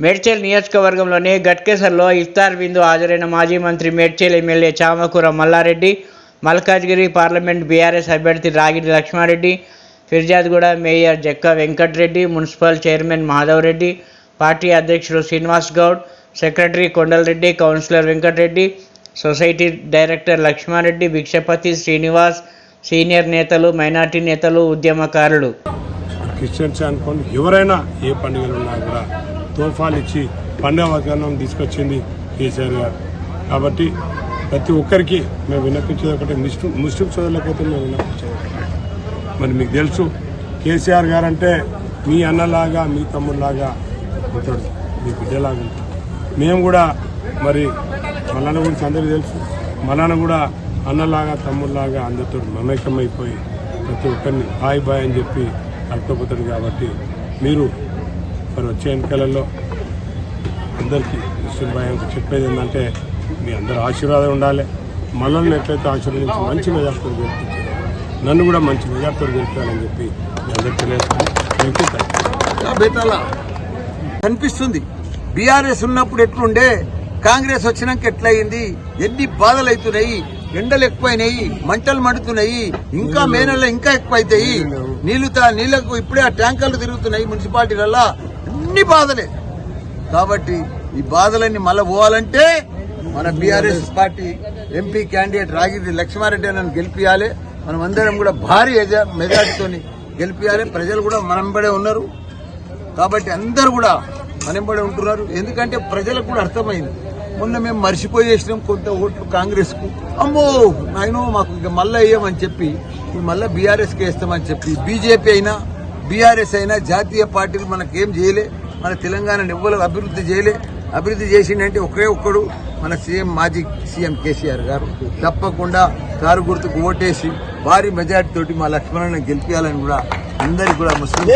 మేడ్చల్ నియోజకవర్గంలోని గట్కేసర్లో ఇఫ్తార్ విందు హాజరైన మాజీ మంత్రి Medchal MLA Chamakura Mallareddy Malkajgiri parliament BRS అభ్యర్థి Ragidi Lakshmareddy Peerzadiguda mayor Jakka Venkatreddy municipal chairman Madhav Reddy party అధ్యక్షుడు Srinivas Goud secretary Kondalreddy councillor Venkatareddy society director Lakshmareddy Bhikshapathi Srinivas senior నేతలు minority నేతలు ఉద్యమకారులు. Christians అనుకోండి ఎవరైనా ఏ పండుగలు ఉన్నా కూడా తోఫాలు ఇచ్చి పండవకరణం తీసుకొచ్చింది కేసీఆర్ గారు. కాబట్టి ప్రతి ఒక్కరికి మేము విన్నపించేది ఒకటి ముస్లిం ముస్లిం సోదరులకైతే మేము విన్నపించేది మరి మీకు తెలుసు కేసీఆర్ గారు అంటే మీ అన్నలాగా మీ తమ్ముళ్ళలాగా ఉంటాడు మీ బిడ్డలాగా ఉంటాడు. మేము కూడా మరి మల్లన్న గురించి అందరికీ తెలుసు మల్లన్న కూడా అన్నలాగా తమ్ముళ్ళలాగా అందరితో మమేకమైపోయి ప్రతి ఒక్కరిని బాయ్ బాయ్ అని చెప్పి కలుపుకోపోతాడు కాబట్టి మీరు మరి వచ్చే ఎన్నికలలో అందరికీ ముస్లిం భయానికి చెప్పేది ఏంటంటే మీ అందరి ఆశీర్వాదం ఉండాలి. మనల్ని ఎట్లయితే ఆశీర్వదించి మంచి మెజార్టీతో గెలిపించారు నన్ను కూడా మంచి మెజార్టీతో గెలిపాలని చెప్పి మీ అందరికీ తెలియజేస్తాను కనిపిస్తుంది. బీఆర్ఎస్ ఉన్నప్పుడు ఎట్లుండే? కాంగ్రెస్ వచ్చినాక ఎట్లయింది? ఎన్ని బాధలు అవుతున్నాయి ఎండలు ఎక్కువైనాయి మంటలు మండుతున్నాయి ఇంకా మే నెల ఇంకా ఎక్కువైతాయి. నీళ్ళు తా- నీళ్ళకు ఇప్పుడే ఆ ట్యాంకర్లు తిరుగుతున్నాయి మున్సిపాలిటీలలో అన్ని బాధలే. కాబట్టి ఈ బాధలన్నీ మళ్ళీ పోవాలంటే మన బీఆర్ఎస్ పార్టీ ఎంపీ క్యాండిడేట్ రాగిరి లక్ష్మారెడ్డి అని గెలిపియాలి. మనం అందరం కూడా భారీ మెజార్టీతో గెలిపియాలి. ప్రజలు కూడా మనంబడే ఉన్నారు. కాబట్టి అందరు కూడా మనంబడే ఉంటున్నారు. ఎందుకంటే ప్రజలకు కూడా అర్థమైంది. మొన్న మేము మర్చిపోయేసినాం కొంత ఓట్లు కాంగ్రెస్కు. అమ్మో నాయనో మాకు ఇక మళ్ళీ వేయమని చెప్పి ఇప్పుడు మళ్ళా బీఆర్ఎస్ వేస్తామని చెప్పి బీజేపీ అయినా బీఆర్ఎస్ అయినా జాతీయ పార్టీలు మనకేం చేయలే. మన తెలంగాణను ఎవ్వరు అభివృద్ధి చేయలే. అభివృద్ధి చేసిండంటే ఒకే ఒక్కడు మన సీఎం మాజీ సీఎం కేసీఆర్ గారు. తప్పకుండా కారు గుర్తుకు ఓటేసి భారీ మెజార్టీ తోటి మా లక్ష్మణ్ గెలిపించాలని కూడా అందరికి కూడా ముస్లిం